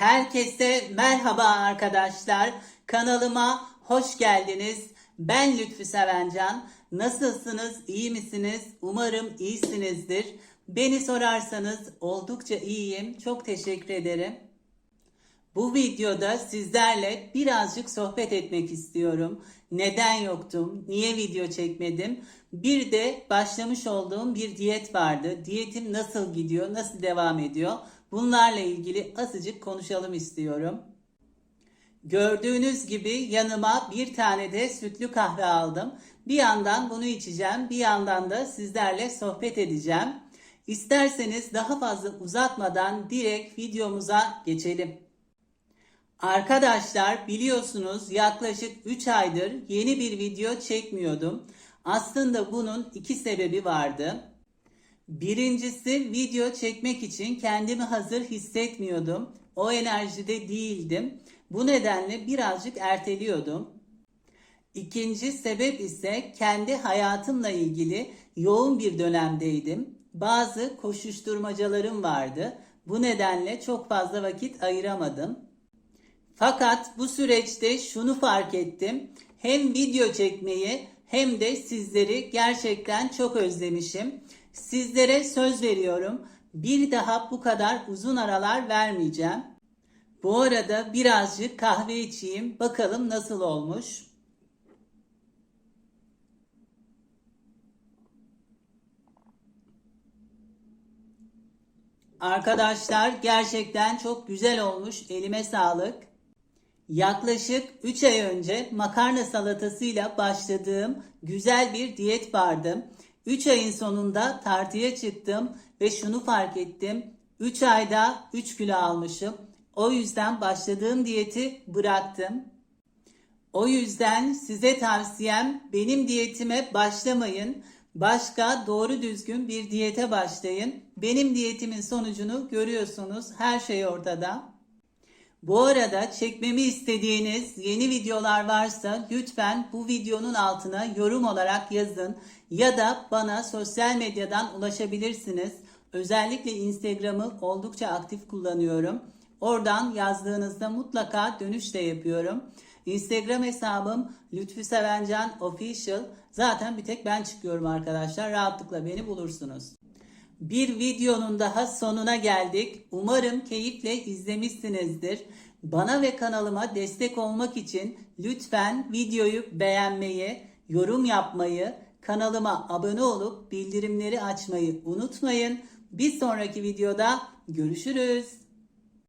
Herkese merhaba arkadaşlar. Kanalıma hoş geldiniz. Ben Lütfü Sevencan. Nasılsınız? İyi misiniz? Umarım iyisinizdir. Beni sorarsanız oldukça iyiyim. Çok teşekkür ederim. Bu videoda sizlerle birazcık sohbet etmek istiyorum. Neden yoktum? Niye video çekmedim? Bir de başlamış olduğum bir diyet vardı. Diyetim nasıl gidiyor? Nasıl devam ediyor? Bunlarla ilgili azıcık konuşalım istiyorum. Gördüğünüz gibi yanıma bir tane de sütlü kahve aldım. Bir yandan bunu içeceğim, bir yandan da sizlerle sohbet edeceğim. İsterseniz daha fazla uzatmadan direkt videomuza geçelim. Arkadaşlar biliyorsunuz yaklaşık 3 aydır yeni bir video çekmiyordum. Aslında bunun iki sebebi vardı. Birincisi video çekmek için kendimi hazır hissetmiyordum. O enerjide değildim. Bu nedenle birazcık erteliyordum. İkinci sebep ise kendi hayatımla ilgili yoğun bir dönemdeydim. Bazı koşuşturmacalarım vardı. Bu nedenle çok fazla vakit ayıramadım. Fakat bu süreçte şunu fark ettim. Hem video çekmeyi hem de sizleri gerçekten çok özlemişim. Sizlere söz veriyorum. Bir daha bu kadar uzun aralar vermeyeceğim. Bu arada birazcık kahve içeyim. Bakalım nasıl olmuş. Arkadaşlar gerçekten çok güzel olmuş. Elime sağlık. Yaklaşık 3 ay önce makarna salatasıyla başladığım güzel bir diyet vardı. 3 ayın sonunda tartıya çıktım ve şunu fark ettim. 3 ayda 3 kilo almışım. O yüzden başladığım diyeti bıraktım. O yüzden size tavsiyem benim diyetime başlamayın. Başka doğru düzgün bir diyete başlayın. Benim diyetimin sonucunu görüyorsunuz. Her şey ortada. Bu arada çekmemi istediğiniz yeni videolar varsa lütfen bu videonun altına yorum olarak yazın ya da bana sosyal medyadan ulaşabilirsiniz. Özellikle Instagram'ı oldukça aktif kullanıyorum. Oradan yazdığınızda mutlaka dönüş de yapıyorum. Instagram hesabım Lütfü Sevencan Official. Zaten bir tek ben çıkıyorum arkadaşlar. Rahatlıkla beni bulursunuz. Bir videonun daha sonuna geldik. Umarım keyifle izlemişsinizdir. Bana ve kanalıma destek olmak için lütfen videoyu beğenmeyi, yorum yapmayı, kanalıma abone olup bildirimleri açmayı unutmayın. Bir sonraki videoda görüşürüz.